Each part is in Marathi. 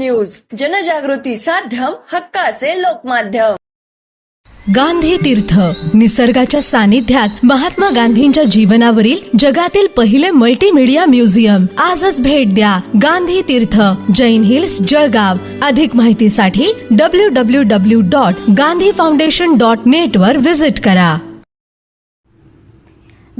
न्यूज. जनजागृती साध्यम हक्काचे लोकमाध्यम. गांधी तीर्थ निसर्गाच्या सानिध्यात महात्मा गांधींच्या जीवनावरील जगातील पहिले मल्टीमीडिया म्युझियम आजच भेट द्या गांधी तीर्थ जैन हिल्स जळगाव. अधिक माहितीसाठी W W W dot Gandhi foundation dot net वर विजिट करा.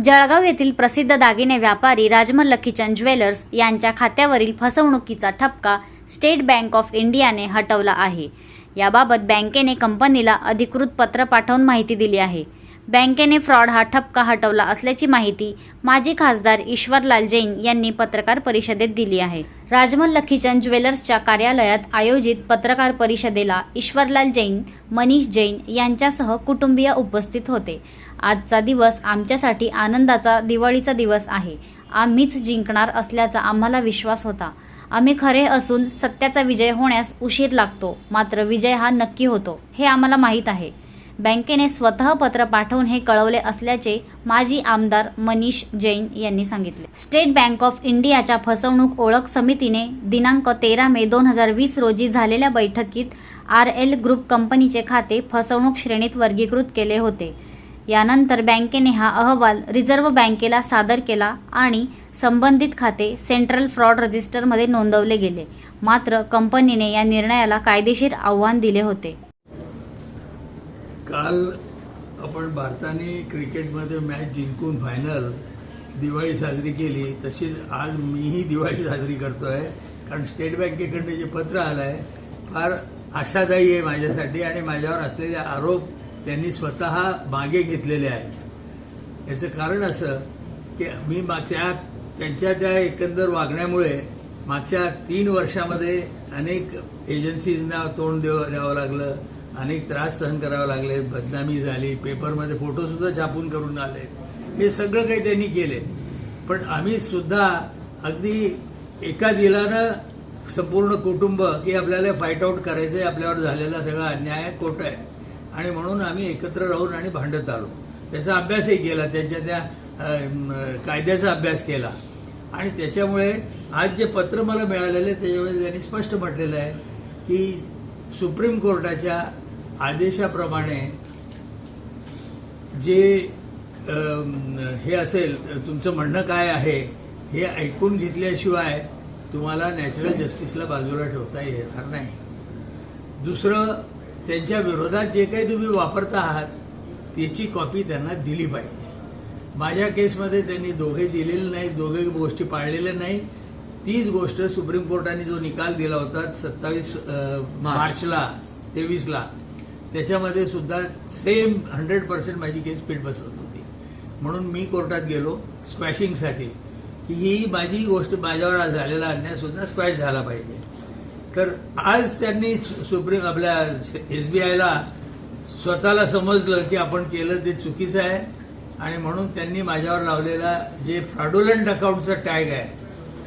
जळगाव येथील प्रसिद्ध दागिने व्यापारी राजमल्ल किचन ज्वेलर्स यांच्या खात्यावरील फसवणुकीचा ठपका स्टेट बँक ऑफ इंडियाने हटवला आहे. याबाबत बँकेने कंपनीला अधिकृत पत्र पाठवून माहिती दिली आहे. बँकेने फ्रॉड हा ठपका हटवला असल्याची माहिती माजी खासदार ईश्वरलाल जैन यांनी पत्रकार परिषदेत दिली आहे. राजमल लखीचंद ज्वेलर्सच्या कार्यालयात आयोजित पत्रकार परिषदेला ईश्वरलाल जैन मनीष जैन यांच्यासह कुटुंबीय उपस्थित होते. आजचा दिवस आमच्यासाठी आनंदाचा दिवाळीचा दिवस आहे. आम्हीच जिंकणार असल्याचा आम्हाला विश्वास होता. आम्ही खरे असून सत्याचा विजय होण्यास उशीर लागतो. मात्र विजय हा नक्की होतो हे आम्हाला माहीत आहे. बँकेने स्वतः पत्र पाठवून हे कळवले असल्याचे माजी आमदार मनीष जैन यांनी सांगितले. स्टेट बँक ऑफ इंडियाच्या फसवणूक ओळख समितीने दिनांक तेरा मे दोन हजार वीस रोजी झालेल्या बैठकीत आर एल ग्रुप कंपनीचे खाते फसवणूक श्रेणीत वर्गीकृत केले होते. यानंतर बँकेने हा अहवाल रिझर्व्ह बँकेला सादर केला आणि संबंधित खाते सेंट्रल फ्रॉड रजिस्टरमध्ये नोंदवले गेले. मात्र कंपनीने या निर्णयाला कायदेशीर आव्हान दिले होते. काल आपण भारताने क्रिकेटमध्ये मॅच जिंकून फायनल दिवाळी साजरी केली. तशीच आज मीही दिवाळी साजरी करतोय. कारण स्टेट बँकेकडनं जे पत्र आलं आहे फार आशादायी आहे माझ्यासाठी आणि माझ्यावर असलेले आरोप त्यांनी स्वतः मागे घेतलेले आहेत. याचं कारण असं की मी मा त्या त्यांच्या त्या एकंदर वागण्यामुळे मागच्या तीन वर्षामध्ये अनेक एजन्सीजना तोंड द्यावं लागलं अनेक त्रास सहन करावे लागले बदनामी झाली पेपरमध्ये फोटोसुद्धा छापून करून आले. हे सगळं काही त्यांनी केले. पण आम्ही सुद्धा अगदी एका दिलानं संपूर्ण कुटुंब की आपल्याला फाईट आऊट करायचं आहे आपल्यावर झालेला सगळा अन्याय खोटं आहे. आणि म्हणून आम्ही एकत्र राहून आणि भांडत आलो. त्याचा अभ्यासही केला. त्यांच्या त्या कायद्याचा अभ्यास केला. आणि त्याच्यामुळे आज जे पत्र मला मिळालेले त्याच्यामध्ये त्यांनी स्पष्ट म्हटलेलं आहे की सुप्रीम कोर्टाच्या आदेशाप्रमाणे जे हे असेल तुमचं म्हणणं काय आहे हे ऐकून घेतल्याशिवाय तुम्हाला नॅचरल जस्टिसला बाजूला ठेवता येणार नाही. दुसरं त्यांच्या विरोधात जे काही तुम्ही वापरता आहात त्याची कॉपी त्यांना दिली पाहिजे. माझ्या केसमध्ये त्यांनी दोघे दिलेले नाही दोघे गोष्टी पाळलेल्या नाही. तीच गोष्ट सुप्रीम कोर्टाने जो निकाल दिला होता सत्तावीस मार्चला तेवीसला त्याच्यामध्ये सुद्धा सेम हंड्रेड पर्सेंट माझी केस पीठ बसत होती. म्हणून मी कोर्टात गेलो स्क्वॅशिंगसाठी. की ही माझी गोष्ट माझ्यावर आज झालेला अन्याय सुद्धा स्क्वॅश झाला पाहिजे. तर आज त्यांनी सुप्रीम आपल्या एस बी आयला स्वतःला समजलं की आपण केलं ते चुकीचं आहे. आणि म्हणून त्यांनी माझ्यावर लावलेला जे फ्रॉडुलंट अकाउंटचा टॅग आहे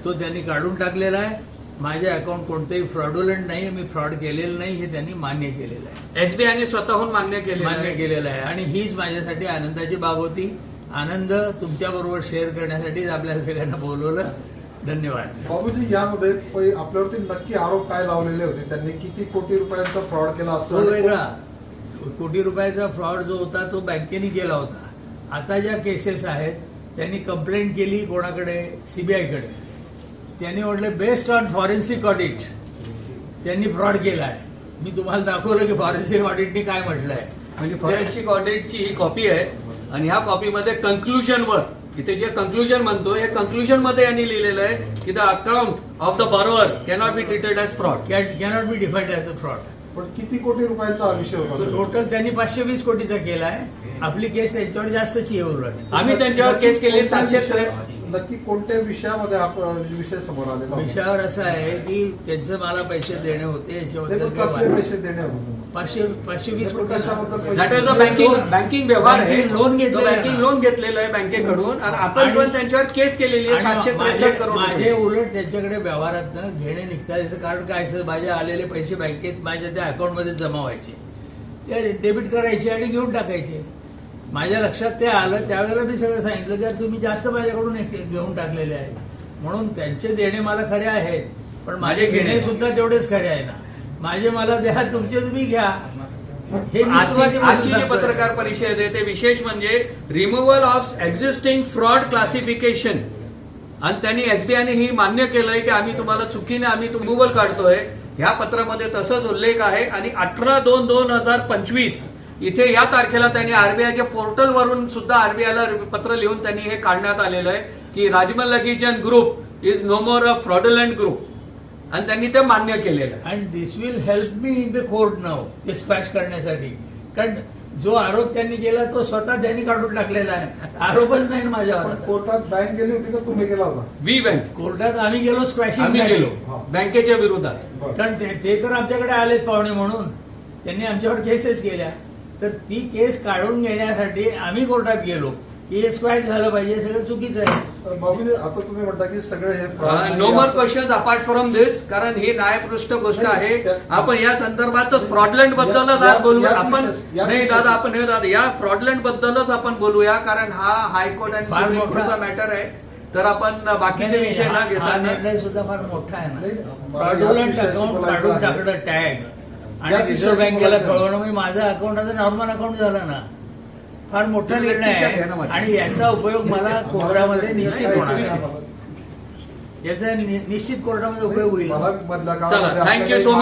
तो त्यांनी काढून टाकलेला आहे. माझे अकाउंट कोणतेही फ्रॉडुलंट नाही मी फ्रॉड केलेलं नाही हे त्यांनी मान्य केलेलं आहे. एसबीआयने स्वतःहून मान्य केले मान्य केलेलं आहे. आणि हीच माझ्यासाठी आनंदाची बाब होती. आनंद तुमच्याबरोबर शेअर करण्यासाठीच आपल्या सगळ्यांना बोलवलं. धन्यवाद. बाबूजी यामध्ये आपल्यावरती नक्की आरोप काय लावलेले होते? त्यांनी किती कोटी रुपयांचा फ्रॉड केला असतो? वेगळा. कोटी रुपयाचा फ्रॉड जो होता तो बँकेने केला होता. आता ज्या केसेस आहेत त्यांनी कंप्लेंट केली कोणाकडे? सीबीआयकडे त्यांनी म्हटलं बेस्ड ऑन फॉरेन्सिक ऑडिट त्यांनी फ्रॉड केला आहे मी तुम्हाला दाखवलं की फॉरेन्सिक ऑडिटने काय म्हटलंय. म्हणजे फॉरेन्सिक ऑडिटची ही कॉपी आहे आणि ह्या कॉपीमध्ये कन्क्लुजन वर इथे जे कन्क्लुजन म्हणतो हे कन्क्लुजनमध्ये यांनी लिहिलेलं आहे की the account of the borrower cannot be treated as fraud cannot be defied as a fraud पण किती कोटी रुपयांचा हा विषय होता टोटल त्यांनी पाचशे वीस कोटीचा केला आहे आपली केस त्यांच्यावर जास्तची आहे उलट. आम्ही त्यांच्यावर केस केली सातशे नक्की कोणत्या विषयामध्ये हा विषय समोर आलेला होता? विषयावर असं आहे की त्यांचं मला पैसे देणे होते याच्याबद्दल वाद- पैसे देणे होते पाचशे पाचशे वीस कशाबद्दल? बँकिंग बँकिंग व्यवहार आहे घेतलेलं आहे बँकिंग. लोन घेतलेलं आहे बँकेकडून आणि आपण पण त्यांच्यावर केस केलेली आहे सातशे माझे त्रेसष्ट करोड माझे. उलट त्यांच्याकडे व्यवहारात घेणे निघतात याचं कारण काय असं माझे आलेले पैसे बँकेत माझ्या त्या अकाउंटमध्ये जमा व्हायचे ते डेबिट करायचे आणि घेऊन टाकायचे माझ्या लक्षात ते आलं त्यावेळेला मी सगळं सांगितलं की तुम्ही जास्त माझ्याकडून घेऊन टाकलेले आहेत. म्हणून त्यांचे देणे मला खरे आहेत पण माझे घेणे. सुद्धा तेवढेच खरे आहे ना. माझे मला द्या तुमचे तुम्ही घ्या. हे आजची. पत्रकार परिषद आहे ते विशेष म्हणजे removal of existing fraud classification आणि त्यांनी एसबीआयने ही मान्य केलंय की आम्ही तुम्हाला चुकीने आम्ही रिमूव्हल काढतोय. ह्या पत्रामध्ये तसंच उल्लेख आहे. आणि अठरा दोन दोन हजार पंचवीस इथे या तारखेला त्यांनी आरबीआयच्या पोर्टलवरून सुद्धा आरबीआयला पत्र लिहून त्यांनी हे काढण्यात आलेलं आहे की Rajmal लगीजन group is no more a fraudulent group आणि त्यांनी ते मान्य केलेलं आहे. And this will help me in the court नाव ते स्पॅश करण्यासाठी. कारण जो आरोप त्यांनी केला तो स्वतः त्यांनी काढून टाकलेला आहे. आरोपच नाही माझ्यावर. कोर्टात बँक गेली होती का? तुम्ही गेला होता? वी बँक कोर्टात आम्ही गेलो स्क्वॅशिंग गेलो. बँकेच्या विरोधात. कारण ते ते तर आमच्याकडे आलेत पाहुणे म्हणून. त्यांनी आमच्यावर केसेस केल्या. तर ती केस काढून घेण्यासाठी आम्ही कोर्टात गेलो. की हे स्क्वॅश झालं पाहिजे सगळं चुकीचं आहे. बाबूजी आता तुम्ही म्हणता की सगळे हे नाही no more question apart from this कारण ही न्यायपृष्ठ गोष्ट नाही, आहे. आपण या संदर्भात फ्रॉडलंड बद्दलच आज बोलू आपण नाही दादा आपण हे दादा या फ्रॉडलंड बद्दलच आपण बोलूया कारण हा हायकोर्ट आणि फार सुप्रीम मोठा- कोर्टचा मॅटर आहे. तर आपण बाकीचे नाही, विषय न हा हा घेता निर्णय सुद्धा फार मोठा आहे नाही, ना या विषयाशी अकाउंट बोलायचं काढून आहे. टाकलं टॅग आणि रिझर्व्ह बँकेला. कळवणं म्हणजे माझं अकाउंट आता नॉर्मल अकाउंट झालं ना फार मोठा निर्णय आहे. आणि याचा उपयोग मला कोर्टामध्ये निश्चित होणार. याचा निश्चित कोर्टामध्ये उपयोग होईल थँक्यू सो मच